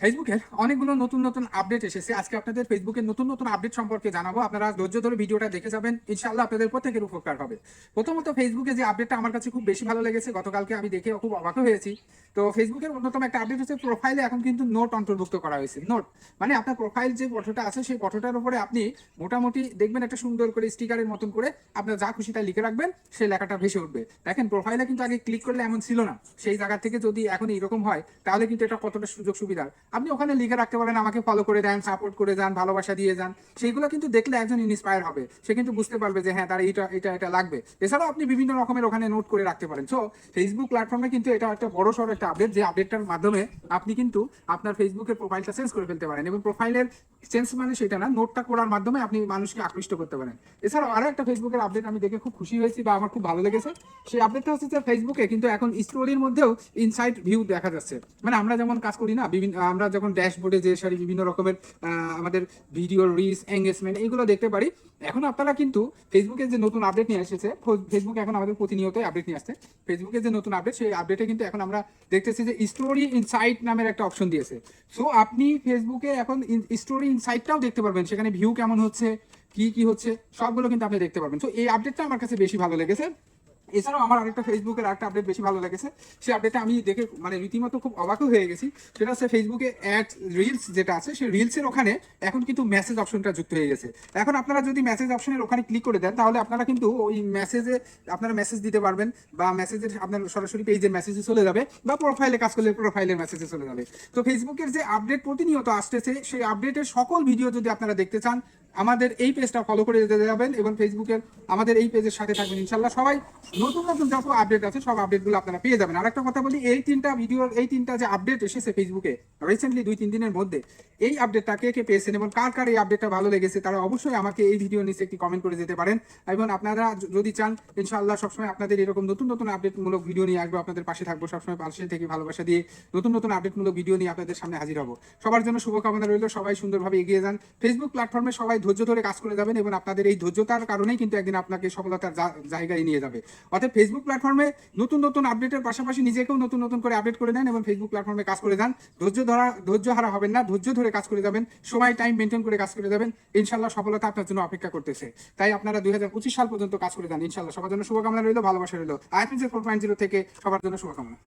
ফেসবুকের অনেকগুলো নতুন নতুন আপডেট এসেছে। আজকে আপনাদের ফেসবুকের নতুন নতুন আপডেট সম্পর্কে জানাব। আপনারা ধৈর্য ধরে ভিডিওটা দেখে যাবেন। ইনশাআল্লাহ আপনাদের প্রত্যেকের উপকার হবে। প্রথমত ফেসবুকে যে আপডেটটা আমার কাছে খুব বেশি ভালো লেগেছে, গতকালকে আমি দেখে খুব অবাক হয়েছি। তো ফেসবুকের অন্যতম একটা আপডেট হচ্ছে প্রোফাইলে এখন কিন্তু নোট অন্তর্ভুক্ত করা হয়েছে। নোট মানে আপনার প্রোফাইল যে ফটোটা আছে, সেই ফটোটার উপরে আপনি মোটামুটি দেখবেন একটা সুন্দর করে স্টিকারের মতন করে আপনার যা খুশি তাই লিখে রাখবেন, সেই লেখাটা ভেসে উঠবে। দেখেন প্রোফাইলে কিন্তু আগে ক্লিক করলে এমন ছিল না। সেই জায়গা থেকে যদি এখন এরকম হয়, তাহলে কিন্তু এটা কতটা সুযোগ সুবিধার আপনি ওখানে লিখে রাখতে পারেন, আমাকে ফলো করে দেন সাপোর্ট করে যান ভালোবাসা দিয়ে যান সেইগুলো কিন্তু দেখলে একজন ইন্সপায়ার হবে। সে কিন্তু বুঝতে পারবে যে হ্যাঁ তার এটা এটা এটা লাগবে। এছাড়াও আপনি বিভিন্ন রকমের ওখানে নোট করে রাখতে পারেন। সো ফেসবুক প্ল্যাটফর্মে কিন্তু এটা একটা বড় সড় একটা আপডেট যে আপডেটটার মাধ্যমে আপনি কিন্তু আপনার ফেসবুকের প্রোফাইলটা চেঞ্জ করে ফেলতে পারেন। এবং প্রোফাইলের চেঞ্জ মানে সেটা না নোটটা করার মাধ্যমে আপনি মানুষকে আকৃষ্ট করতে পারেন। এছাড়াও আরও একটা ফেসবুকের আপডেট আমি দেখে খুব খুশি হয়েছি বা আমার খুব ভালো লেগেছে। সেই আপডেটটা হচ্ছে ফেসবুকে কিন্তু এখন স্টোরির মধ্যেও ইনসাইড ভিউ দেখা যাচ্ছে। মানে আমরা যেমন কাজ করি না বিভিন্ন আমরা যখন ড্যাশবোর্ডে যে সারি বিভিন্ন রকমের আমাদের ভিডিও রিলস এঙ্গেজমেন্ট এইগুলো দেখতে পারি, এখন আপনারা কিন্তু ফেসবুকে যে নতুন আপডেট নিয়ে এসেছে ফেসবুক এখন আমাদের প্রতিনিয়ত আপডেট নিয়ে আসছে। ফেসবুকে যে নতুন আপডেট সেই আপডেটে কিন্তু এখন আমরা দেখতেছি যে স্টোরি ইনসাইট নামের একটা অপশন দিয়েছে। সো আপনি ফেসবুকে এখন স্টোরি ইনসাইটটাও দেখতে পারবেন, সেখানে ভিউ কেমন হচ্ছে, কি কি হচ্ছে, সবগুলো কিন্তু আপনি দেখতে পারবেন। তো এই আপডেটটা আমার কাছে বেশি ভালো লেগেছে। এছাড়াও আমার আরেকটা ফেসবুকের একটা আপডেট বেশি ভালো লেগেছে। সেই আপডেটটা আমি দেখে মানে রীতিমতো খুব অবাকও হয়ে গেছি। সেটা হচ্ছে ফেসবুকে অ্যাড রিলস যেটা আছে, সেই রিলসের ওখানে এখন কিন্তু মেসেজ অপশনটা যুক্ত হয়ে গেছে। এখন আপনারা যদি মেসেজ অপশনের ওখানে ক্লিক করে দেন, তাহলে আপনারা কিন্তু ওই মেসেজে আপনারা মেসেজ দিতে পারবেন বা মেসেজের আপনার সরাসরি পেজের মেসেজে চলে যাবে বা প্রোফাইলে কাজ করলে প্রোফাইলের মেসেজে চলে যাবে। তো ফেসবুকের যে আপডেট প্রতিনিয়ত আসতেছে, সেই আপডেটের সকল ভিডিও যদি আপনারা দেখতে চান আমাদের এই পেজটা ফলো করে যেতে যাবেন এবং ফেসবুকের আমাদের এই পেজের সাথে থাকবেন। ইনশাল্লাহ সবাই নতুন নতুন যত আপডেট আছে সব আপডেটগুলো আপনারা পেয়ে যাবেন। আর একটা কথা বলি, এই তিনটা ভিডিওর এই তিনটা যে আপডেট এসেছে ফেসবুকে রিসেন্টলি দুই তিন দিনের মধ্যে, এই আপডেটটা কে কে পেয়েছেন এবং কার কার এই আপডেটটা ভালো লেগেছে তারা অবশ্যই আমাকে এই ভিডিও নিচে একটি কমেন্ট করে যেতে পারেন। এবং আপনারা যদি চান, ইনশাআল্লাহ সবসময় আপনাদের এরকম নতুন নতুন আপডেটমূলক ভিডিও নিয়ে আসব, আপনাদের পাশে থাকব, সবসময় পাশে থেকে ভালোবাসা দিয়ে নতুন নতুন আপডেটমূলক ভিডিও নিয়ে আপনাদের সামনে হাজির হব। সবার জন্য শুভকামনা রইল, সবাই সুন্দরভাবে এগিয়ে যান। ফেসবুক প্ল্যাটফর্মে সবাই ধৈর্য ধরে কাজ করে যাবেন এবং আপনাদের এই ধৈর্যতার কারণেই কিন্তু একদিন আপনাকে সফলতার জায়গায় নিয়ে যাবে। অর্থাৎ ফেসবুক প্ল্যাটফর্মে নতুন নতুন আপডেটের পাশাপাশি নিজেকেও নতুন নতুন করে আপডেট করে নেন এবং ফেসবুক প্ল্যাটফর্মে কাজ করে যান। ধৈর্য ধরা ধৈর্য হারা হবেন না, ধৈর্য ধরে কাজ করে যাবেন। সময় টাইম মেনটেন করে কাজ করে যাবেন। ইনশাল্লাহ সফলতা আপনার জন্য অপেক্ষা করতেছে। তাই আপনারা দুই হাজার পঁচিশ সাল পর্যন্ত কাজ করে যান। ইনশাল্লাহ সবার জন্য শুভকামনা রইল, ভালোবাসা রইল। আইপিজের ফোর পয়েন্ট জিরো থেকে সবার জন্য শুভকামনা।